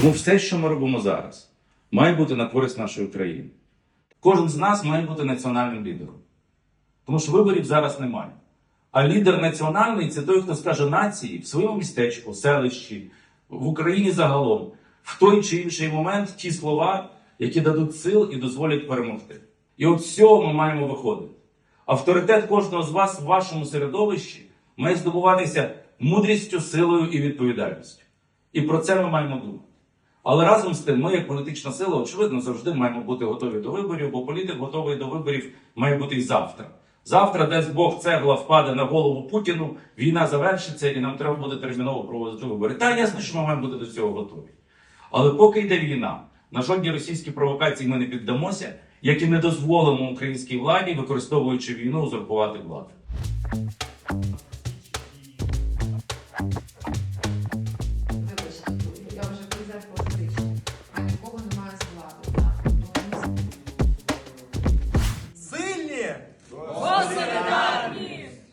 Тому все, що ми робимо зараз, має бути на користь нашої країни. Кожен з нас має бути національним лідером. Тому що виборів зараз немає. А лідер національний це той, хто скаже нації в своєму містечку, селищі, в Україні загалом, в той чи інший момент ті слова, які дадуть сил і дозволять перемогти. І от з цього ми маємо виходити. Авторитет кожного з вас в вашому середовищі має здобуватися мудрістю, силою і відповідальністю. І про це ми маємо думати. Але разом з тим, ми, як політична сила, очевидно, завжди маємо бути готові до виборів, бо політик готовий до виборів має бути і завтра. Завтра, дасть Бог, цегла впаде на голову Путіну, війна завершиться, і нам треба буде терміново проводити вибори. Та ясно, що ми маємо бути до цього готові. Але поки йде війна, на жодні російські провокації ми не піддамося, як і не дозволимо українській владі, використовуючи війну, узурпувати владу.